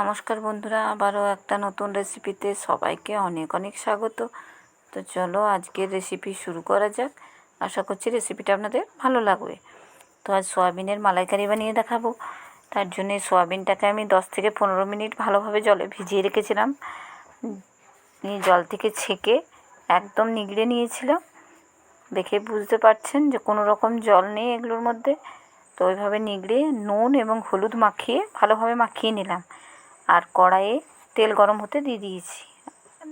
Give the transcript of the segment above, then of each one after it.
নমস্কার বন্ধুরা, আবারও একটা নতুন রেসিপিতে সবাইকে অনেক অনেক স্বাগত। তো চলো আজকের রেসিপি শুরু করা যাক। আশা করছি রেসিপিটা আপনাদের ভালো লাগবে। তো আজ সোয়াবিনের মালাইকারি বানিয়ে দেখাবো। তার জন্যে সোয়াবিনটাকে আমি দশ থেকে পনেরো মিনিট ভালোভাবে জলে ভিজিয়ে রেখেছিলাম। জল থেকে ছেঁকে একদম নিগড়ে নিয়েছিলাম। দেখে বুঝতে পারছেন যে কোনো রকম জল নেই এগুলোর মধ্যে। তো ওইভাবে নিগড়ে নুন এবং হলুদ মাখিয়ে ভালোভাবে মাখিয়ে নিলাম। আর কড়াইয়ে তেল গরম হতে দিয়ে দিয়েছি।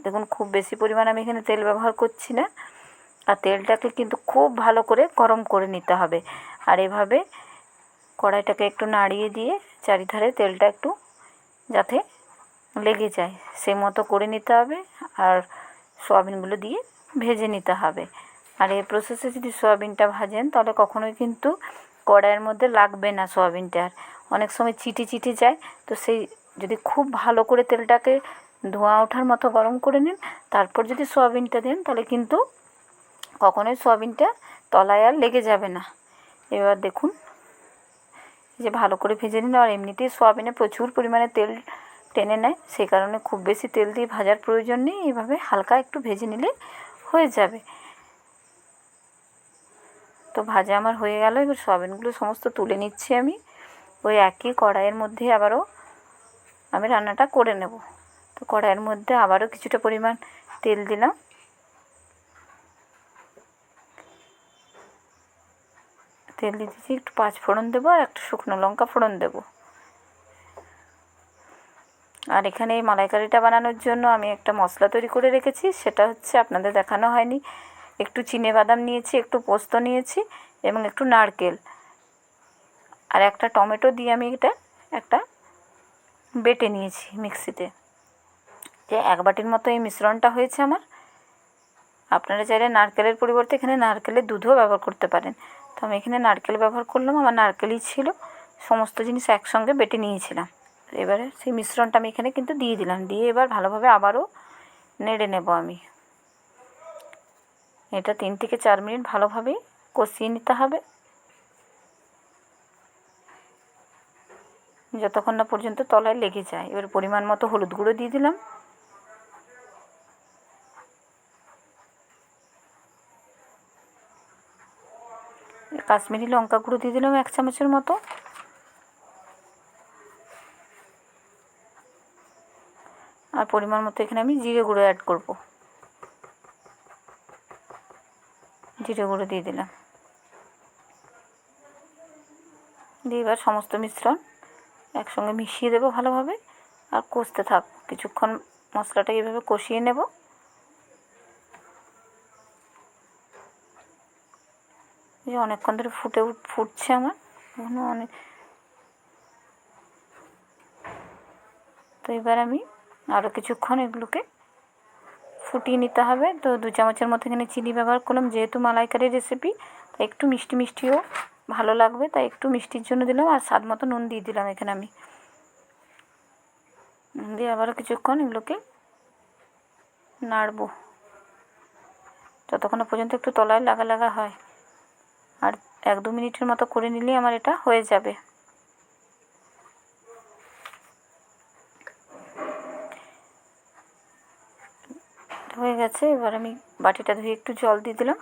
দেখুন, খুব বেশি পরিমাণ আমি এখানে তেল ব্যবহার করছি না। আর তেলটাকে কিন্তু খুব ভালো করে গরম করে নিতে হবে। আর এভাবে কড়াইটাকে একটু নাড়িয়ে দিয়ে চারিধারে তেলটা একটু যাতে লেগে যায়, সেই মতো করে নিতে হবে। আর সোয়াবিনগুলো দিয়ে ভেজে নিতে হবে। আর এই প্রসেসে যদি সোয়াবিনটা ভাজেন, তাহলে কখনোই কিন্তু কড়াইয়ের মধ্যে লাগবে না সোয়াবিনটা। আর অনেক সময় চিটে চিটে যায়, তো সেই যদি খুব ভালো করে তেলটাকে ধোঁয়া ওঠার মতো গরম করে নিন, তারপর যদি সোয়াবিনটা দেন, তাহলে কিন্তু কখনোই সোয়াবিনটা তলায় আর লেগে যাবে না। এবার দেখুন যে ভালো করে ভেজে নিন আর এমনিতেই সোয়াবিনে প্রচুর পরিমাণে তেল টেনে নেয় সেই কারণে খুব বেশি তেল দিয়ে ভাজার প্রয়োজন নেই, এইভাবে হালকা একটু ভেজে নিলে হয়ে যাবে। তো ভাজা আমার হয়ে গেল, এবার সোয়াবিনগুলো সমস্ত তুলে নিচ্ছি আমি। ওই একই কড়াইয়ের মধ্যে আবারও আমি রান্নাটা করে নেব। তো কড়াইয়ের মধ্যে আবারও কিছুটা পরিমাণ তেল দিলাম। তেল দিয়ে দিচ্ছি একটু পাঁচ ফোড়ন দেবো আর একটা শুকনো লঙ্কা ফোড়ন দেবো। আর এখানে এই মালাইকারিটা বানানোর জন্য আমি একটা মশলা তৈরি করে রেখেছি, সেটা হচ্ছে আপনাদের দেখানো হয়নি। একটু চিনে বাদাম নিয়েছি, একটু পোস্ত নিয়েছি এবং একটু নারকেল। আর একটা টমেটো দিয়ে আমি এটা একটা বেটে নিয়েছি মিক্সিতে। যে এক বাটির মতো এই মিশ্রণটা হয়েছে আমার। আপনারা চাইলে নারকেলের পরিবর্তে এখানে নারকেলের দুধও ব্যবহার করতে পারেন। তো আমি এখানে নারকেল ব্যবহার করলাম, আমার নারকেলই ছিল। সমস্ত জিনিস একসঙ্গে বেটে নিয়েছিলাম। এবারে সেই মিশ্রণটা আমি এখানে কিন্তু দিয়ে দিলাম। দিয়ে এবার ভালোভাবে আবারও নেড়ে নেব আমি। এটা তিন থেকে চার মিনিট ভালোভাবে কষিয়ে নিতে হবে। যতক্ষণ না পর্যন্ত তলায় লেগে যায়। এবার পরিমাণ মতো হলুদ গুঁড়ো দিয়ে দিলাম। কাশ্মীরি লঙ্কা গুঁড়ো দিয়ে দিলাম এক চামচের মতো। আর পরিমাণ মতো এখানে আমি জিরে গুঁড়ো অ্যাড করব। জিরে গুঁড়ো দিয়ে দিলাম। দিয়ে এবার সমস্ত মিশ্রণ একসঙ্গে মিশিয়ে দেবো ভালোভাবে আর কষতে থাক। কিছুক্ষণ মশলাটা এইভাবে কষিয়ে নেব। এই অনেকক্ষণ ধরে ফুটে ফুটছে আমার। এখনও অনেক তো এবার আমি আরও কিছুক্ষণ এগুলোকে ফুটিয়ে নিতে হবে। তো দু চামচের মতো এখানে চিনি ব্যবহার করলাম। যেহেতু মালাইকারির রেসিপি তাই একটু মিষ্টি মিষ্টিও ভালো লাগবে, তাই একটু মিষ্টির জন্য দিলাম আর স্বাদ মতো নুন দিয়ে দিলাম এখানে আমি। নুন দিয়ে আবারও কিছুক্ষণ এগুলোকে নাড়বো। যতক্ষণ পর্যন্ত একটু তলায় লাগা লাগা হয়। আর এক দু মিনিটের মতো করে নিলেই আমার এটা হয়ে যাবে। হয়ে গেছে, এবার আমি বাটিটা ধুয়ে একটু জল দিয়ে দিলাম।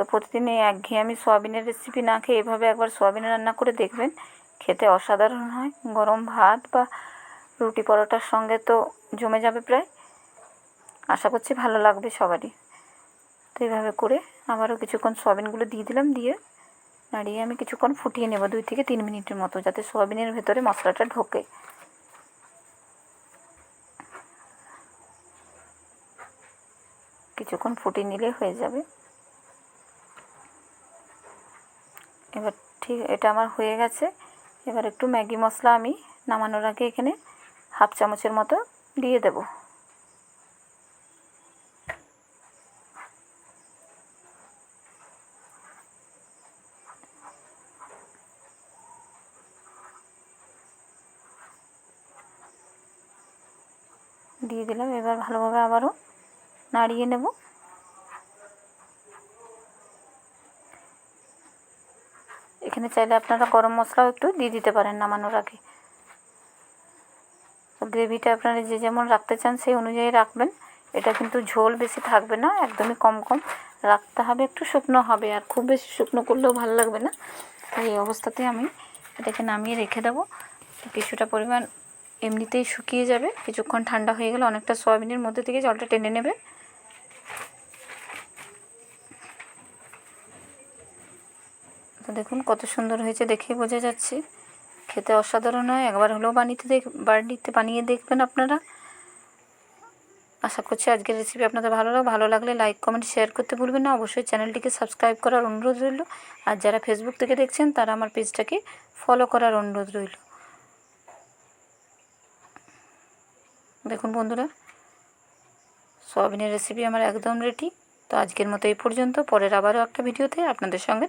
তো প্রতিদিন এই একঘেয়ে আমি সোয়াবিনের রেসিপি না খেয়ে এভাবে একবার সোয়াবিন রান্না করে দেখবেন, খেতে অসাধারণ হয়। গরম ভাত বা রুটি পরোটার সঙ্গে তো জমে যাবে প্রায়। আশা করছি ভালো লাগবে সবারই। তো এইভাবে করে আবারও কিছুক্ষণ সোয়াবিনগুলো দিয়ে দিলাম, দিয়ে নাড়িয়ে আমি কিছুক্ষণ ফুটিয়ে নেব দুই থেকে তিন মিনিটের মতো, যাতে সোয়াবিনের ভেতরে মশলাটা ঢোকে। কিছুক্ষণ ফুটিয়ে নিলে হয়ে যাবে। এবার ঠিক, এটা আমার হয়ে গেছে। এবার একটু ম্যাগি মশলা আমি নামানোর আগে এখানে হাফ চামচের মতো দিয়ে দেব। দিয়ে দিলাম, এবার ভালোভাবে আবারও নাড়িয়ে নেব। এখানে চাইলে আপনারা গরম মশলাও একটু দিয়ে দিতে পারেন নামানোর আগে। গ্রেভিটা আপনারা যে যেমন রাখতে চান সেই অনুযায়ী রাখবেন। এটা কিন্তু ঝোল বেশি থাকবে না, একদমই কম কম। রাখতে হবে একটু শুকনো হবে, আর খুব বেশি শুকনো করলেও ভালো লাগবে না। তাই এই অবস্থাতে আমি এটাকে নামিয়ে রেখে দেবো। কিছুটা পরিমাণ এমনিতেই শুকিয়ে যাবে। কিছুক্ষণ ঠান্ডা হয়ে গেলে অনেকটা সয়াবিনের মধ্যে থেকে জলটা টেনে নেবে তো দেখুন, কত সুন্দর হয়েছে দেখেই বোঝা যাচ্ছে। খেতে অসাধারণ হয়। একবার হলেও বানিয়ে দেখ, বাড়িতে বানিয়ে দেখবেন আপনারা। আশা করছি আজকের রেসিপি আপনাদের ভালো লাগবে ভালো লাগলে লাইক কমেন্ট শেয়ার করতে ভুলবেন না। অবশ্যই চ্যানেলটিকে সাবস্ক্রাইব করার অনুরোধ রইল। আর যারা ফেসবুক থেকে দেখছেন, তারা আমার পেজটাকে ফলো করার অনুরোধ রইল। দেখুন বন্ধুরা, সোয়াবিনের রেসিপি আমার একদম রেডি তো আজকের মতো এই পর্যন্ত। পরের আবারও একটা ভিডিওতে আপনাদের সঙ্গে